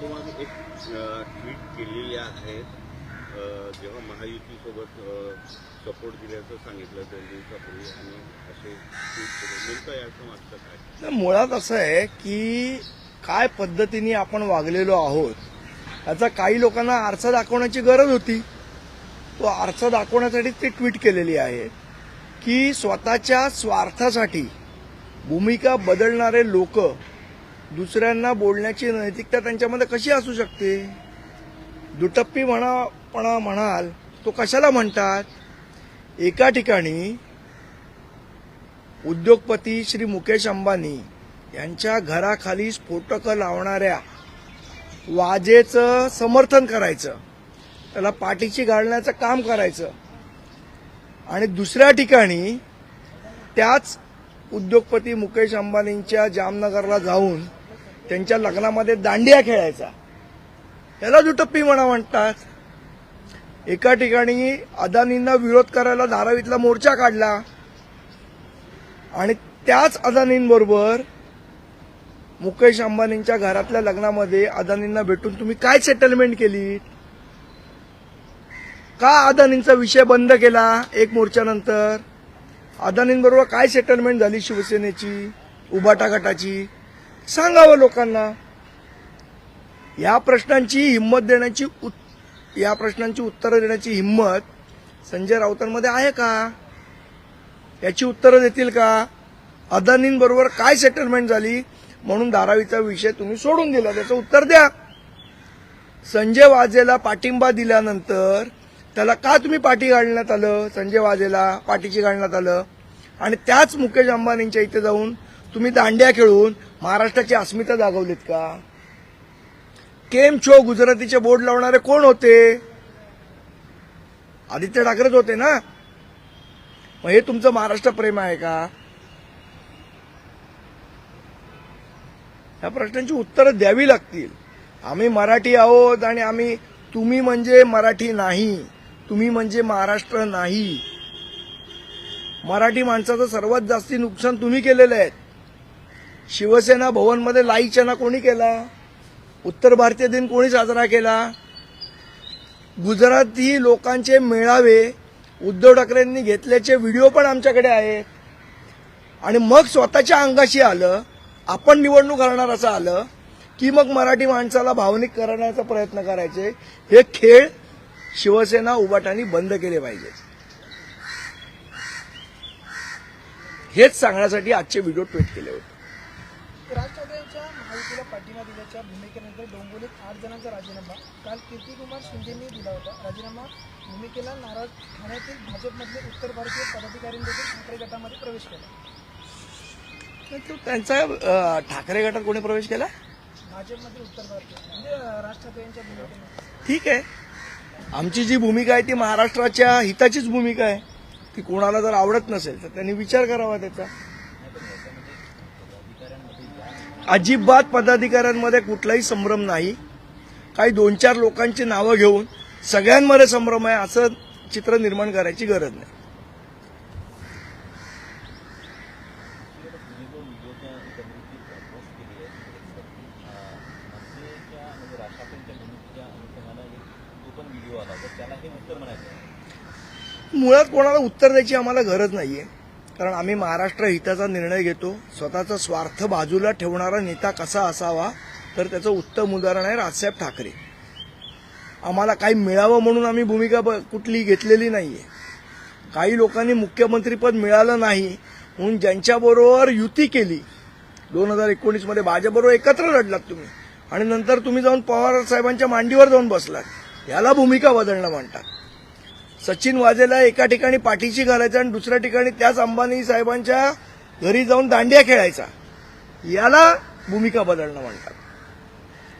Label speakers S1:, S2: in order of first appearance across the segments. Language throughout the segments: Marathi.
S1: तुम्हाला एक ट्विट केलेली आहे. जेव्हा महायुतीसोबत सपोर्ट दिल्याचं सांगितलं दोन दिवसापूर्वी आणि असे ट्विट केले. नेमकं याचं मागचं काय?
S2: मुळात असं आहे की काय पद्धतीने आपण वागलेलो आहोत याचा काही लोकांना आरसा दाखवण्याची गरज होती. तो आरसा दाखवण्यासाठी ते ट्विट केलेली आहे की स्वतःच्या स्वार्थासाठी भूमिका बदलणारे लोक दुसऱ्यांना बोलण्याची नैतिकता त्यांच्यामध्ये कशी असू शकते? दुटप्पी म्हणापणा म्हणाल तो कशाला म्हणतात? एका ठिकाणी उद्योगपती श्री मुकेश अंबानी यांच्या घराखाली स्फोटकं लावणाऱ्या वाजेचं समर्थन करायचं. त्याला पाठीशी घालण्याचं काम करायचं. आणि दुसऱ्या ठिकाणी त्याच उद्योगपती मुकेश अंबानींच्या जामनगरला जाऊन त्यांच्या लग्नामध्ये दांडिया खेळायचा. याला दुटप्पी म्हणा म्हणतात. एका ठिकाणी अदानींना विरोध करायला धारावीतला मोर्चा काढला. आणि त्याच अदानींबरोबर मुकेश अंबानींच्या घरातल्या लग्नामध्ये अदानींना भेटून तुम्ही काय सेटलमेंट केली? का अदानींचा विषय बंद केला एक मोर्चानंतर अदानींबरोबर काय सेटलमेंट झाली शिवसेनेची उभाटा गटाची? सांगावं लोकांना? या प्रश्नांची हिंमत देण्याची उत- या प्रश्नांची उत्तरं देण्याची हिंमत संजय राऊतांमध्ये आहे का? याची उत्तरं देतील का? अदानींबरोबर काय सेटलमेंट झाली? म्हणून धारावीचा विषय तुम्ही सोडून दिला त्याचं उत्तर द्या. संजय वाजेला पाठिंबा दिल्यानंतर त्याला का तुम्ही पाठी घालण्यात आलं? संजय वाजेला पाठीची घालण्यात आलं. आणि त्याच मुकेश अंबानींच्या इथे जाऊन तुम्ही दांड्या खेळून महाराष्ट्राची अस्मिता दाखवलीत का? केम छो गुजरातीचे बोर्ड लावणारे कोण होते? आदित्य ठाकरेच होते ना? मग हे तुमचं महाराष्ट्र प्रेम आहे का? या प्रश्नांची उत्तरं द्यावी लागतील. आम्ही मराठी आहोत आणि आम्ही तुम्ही म्हणजे मराठी नाही. तुम्ही म्हणजे महाराष्ट्र नाही. मराठी माणसाचं सर्वात जास्ती नुकसान तुम्ही केलेलं आहे. शिवसेना भवनमध्ये लाईचना कोणी केला? उत्तर भारतीय दिन कोणी साजरा केला? गुजराती लोकांचे मेळावे उद्धव ठाकरेंनी घेतल्याचे व्हिडिओ पण आमच्याकडे आहेत. आणि मग स्वतःच्या अंगाशी आलं आपण निवडणूक हरणार असं आलं की मग मराठी माणसाला भावनिक करण्याचा प्रयत्न करायचे हे खेळ शिवसेना उबाटांनी बंद केले पाहिजे हेच सांगण्यासाठी आजचे व्हिडिओ ट्विट केले होते.
S3: यांच्या महायुतीला पाठिंबा दिल्याच्या भूमिकेनंतर डोंबिवलीत आठ जणांचा राजीनामा. काल कीर्तिकुमार शिंदेंनी दिला होता. राजीनामा भूमिकेला नाराज ठाण्यातील भाजपमधले उत्तर भारतीय पदाधिकाऱ्यांनी ठाकरे गटामध्ये प्रवेश केला.
S2: त्यांचा ठाकरे गटात कोणी प्रवेश केला?
S3: भाजपमध्ये उत्तर भारतीय म्हणजे राज ठाकरे यांच्या भूमिकेने
S2: ठीक आहे. आमची जी भूमिका आहे ती महाराष्ट्राच्या हिताचीच भूमिका आहे. ती कोणाला जर आवडत नसेल तर त्यांनी विचार करावा त्याचा. अजिबात पदाधिकाऱ्यांमध्ये कुठलाही संभ्रम नाही. काही दोन चार लोकांची नावं घेऊन सगळ्यांमध्ये संभ्रम आहे असं चित्र निर्माण करायची गरज नाही. मुळात कोणाला उत्तर द्यायची आम्हाला गरज नाहीये. कारण आम्ही महाराष्ट्र हिताचा निर्णय घेतो स्वतःचा स्वार्थ बाजूला ठेवणारा नेता कसा असावा तर त्याचं उत्तम उदाहरण आहे राजसाहेब ठाकरे. आम्हाला काही मिळावं म्हणून आम्ही भूमिका ब- कुठली घेतलेली नाहीये. काही लोकांनी मुख्यमंत्रीपद मिळालं नाही म्हणून ज्यांच्याबरोबर युती केली दोन हजार एकोणीसमध्ये भाजपबरोबर एकत्र लढलात तुम्ही आणि नंतर तुम्ही जाऊन पवार साहेबांच्या मांडीवर जाऊन बसलात याला भूमिका बदलणं म्हणतात. सचिन वाजेला एका ठिकाणी पाठीशी घालायचा आणि दुसऱ्या ठिकाणी त्याच अंबानी साहेबांच्या घरी जाऊन दांडिया खेळायचा. याला भूमिका बदलणं म्हणतात.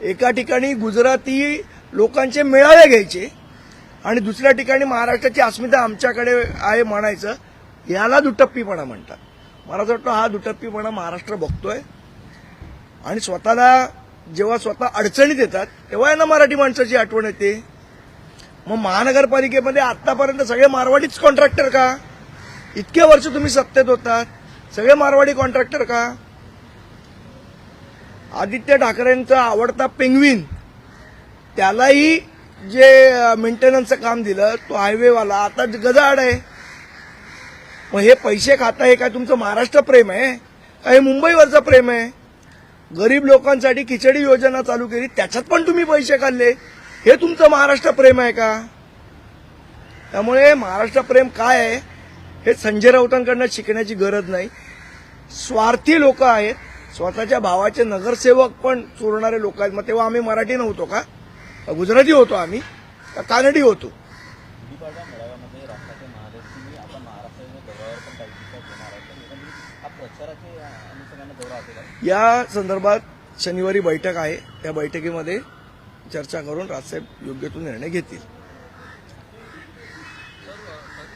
S2: एका ठिकाणी गुजराती लोकांचे मेळावे घ्यायचे आणि दुसऱ्या ठिकाणी महाराष्ट्राची अस्मिता आमच्याकडे आहे म्हणायचं याला दुटप्पीपणा म्हणतात. मला असं वाटतं हा दुटप्पीपणा महाराष्ट्र बघतोय. आणि स्वतःला जेव्हा स्वतः अडचणीत येतात तेव्हा यांना मराठी माणसाची आठवण येते. मग महानगरपालिकेमध्ये आतापर्यंत सगळे मारवाडीच कॉन्ट्रॅक्टर का? इतके वर्ष तुम्ही सत्तेत होतात सगळे मारवाडी कॉन्ट्रॅक्टर का? आदित्य ठाकरेंचा आवडता पेंग्विन त्यालाही जे मेंटेनन्सचं काम दिलं तो हायवेवाला आता गजाआड आहे. मग हे पैसे खाता हे काय तुमचं महाराष्ट्र प्रेम आहे? का हे मुंबईवरचं प्रेम आहे? गरीब लोकांसाठी खिचडी योजना चालू केली त्याच्यात पण तुम्ही पैसे काढले. हे तुमचं महाराष्ट्र प्रेम आहे का? त्यामुळे महाराष्ट्र प्रेम काय आहे हे संजय राऊतांकडनं शिकण्याची गरज नाही. स्वार्थी लोक आहेत. स्वतःच्या भावाचे नगरसेवक पण चोरणारे लोक आहेत. मग तेव्हा आम्ही मराठी नव्हतो का? गुजराती होतो आम्ही? का कानडी होतो? या संदर्भात शनिवारी बैठक आहे. त्या बैठकीमध्ये चर्चा करून राजसाहेब योग्य तो निर्णय घेतील.
S4: तर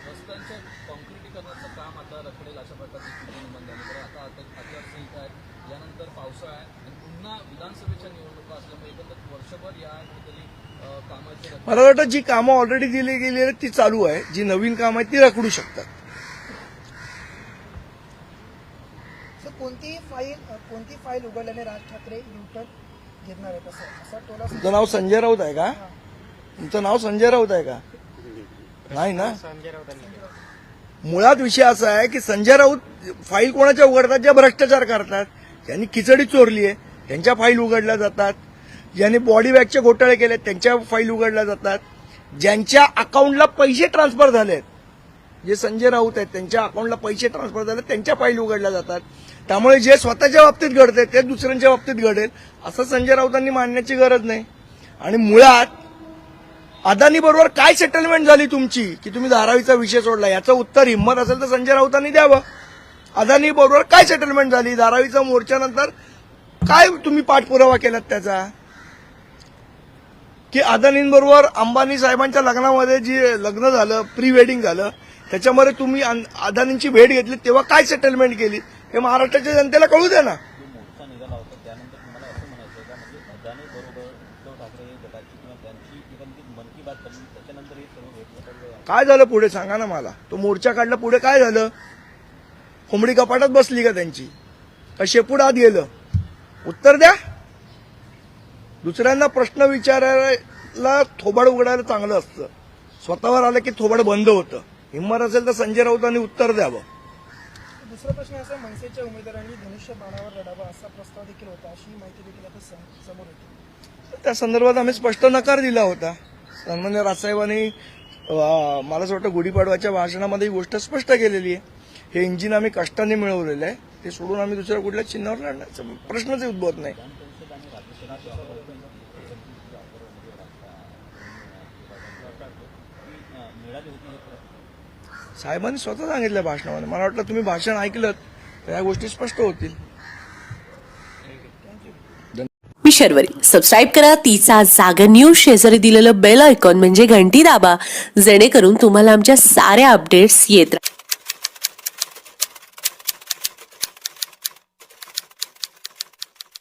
S4: रस्त्यांच्या कॉन्क्रिटीकरणाचं काम आता रखडेल अशा प्रकारची स्थिती निर्माण झाली. तर आता आता आचारसंहिता आहे यानंतर पावसाळा आहे आणि पुन्हा विधानसभेच्या निवडणुका असल्यामुळे एकंदरीत वर्षभर या कुठेतरी अ, कामाची रखड
S2: मला वाटतं जी कामं ऑलरेडी दिली गेली आहेत ती चालू आहे. जी नवीन कामं आहेत ती रखडू शकतात.
S3: कोणतीही फाईल कोणती फाईल उघडल्याने राज ठाकरे युटर्न घेणार असं टोला
S2: तुमचं नाव संजय राऊत आहे का? तुमचं नाव संजय राऊत आहे का? नाही ना? मुळात विषय असा आहे की संजय राऊत फाईल कोणाच्या उघडतात? ज्या भ्रष्टाचार करतात. ज्यांनी खिचडी चोरली आहे त्यांच्या फाईल उघडल्या जातात. ज्यांनी बॉडी बॅगचे घोटाळे केले त्यांच्या फाईल उघडल्या जातात. ज्यांच्या अकाउंटला पैसे ट्रान्सफर झालेत जे संजय राऊत आहेत त्यांच्या अकाउंटला पैसे ट्रान्सफर झाले त्यांच्या पायली उघडल्या जातात. त्यामुळे जे स्वतःच्या बाबतीत घडते ते दुसऱ्यांच्या बाबतीत घडेल असं संजय राऊतांनी मानण्याची गरज नाही. आणि मुळात अदानी बरोबर काय सेटलमेंट झाली तुमची की तुम्ही धारावीचा विषय सोडला याचं उत्तर हिंमत असेल तर संजय राऊतांनी द्यावं. अदानी बरोबर काय सेटलमेंट झाली धारावीचा मोर्चानंतर काय तुम्ही पाठपुरावा केलात त्याचा? की अदानींबरोबर अंबानी साहेबांच्या लग्नामध्ये जे लग्न झालं प्री वेडिंग झालं त्याच्यामध्ये तुम्ही अदानींची भेट घेतली तेव्हा काय सेटलमेंट केली? हे महाराष्ट्राच्या जनतेला कळू द्या ना.
S5: म्हणजे
S2: काय झालं पुढे? सांगा ना मला. तो मोर्चा काढला पुढे काय झालं? कोंबडी कपाटात बसली का त्यांची? का शेपूट आत गेलं? उत्तर द्या. दुसऱ्यांना प्रश्न विचारायला थोबाड उघडायला चांगलं असतं. स्वतःवर आलं की थोबाड बंद होतं. हिंमत असेल तर संजय राऊतांनी उत्तर द्यावं.
S3: दुसरा प्रश्न असा मनसेच्या उमेदवारांनी धनुष्य बाणावर लढावा असा प्रस्ताव देखील होता अशी माहिती देखील आता सम- समोर येते.
S2: त्या संदर्भात आम्ही स्पष्ट नकार दिला होता. सन्मान्य राजसाहेबांनी मला असं वाटतं गुढीपाडवाच्या भाषणामध्ये ही गोष्ट स्पष्ट केलेली आहे. हे इंजिन आम्ही कष्टाने मिळवलेलं आहे. ते सोडून आम्ही दुसऱ्या कुठल्या चिन्हावर लढण्याचा प्रश्नच उद्भवत नाही.
S5: मिळाली होती.
S2: साहेबांनी स्वतः सांगितलं भाषणामध्ये. मला वाटलं तुम्ही भाषण ऐकलं तर या गोष्टी स्पष्ट होतील.
S6: मी शर्वरी. सबस्क्राईब करा तिचा जागर न्यूज शेजारी दिलेलं बेल आयकॉन म्हणजे घंटी दाबा जेणेकरून तुम्हाला आमच्या साऱ्या अपडेट्स येत राहतील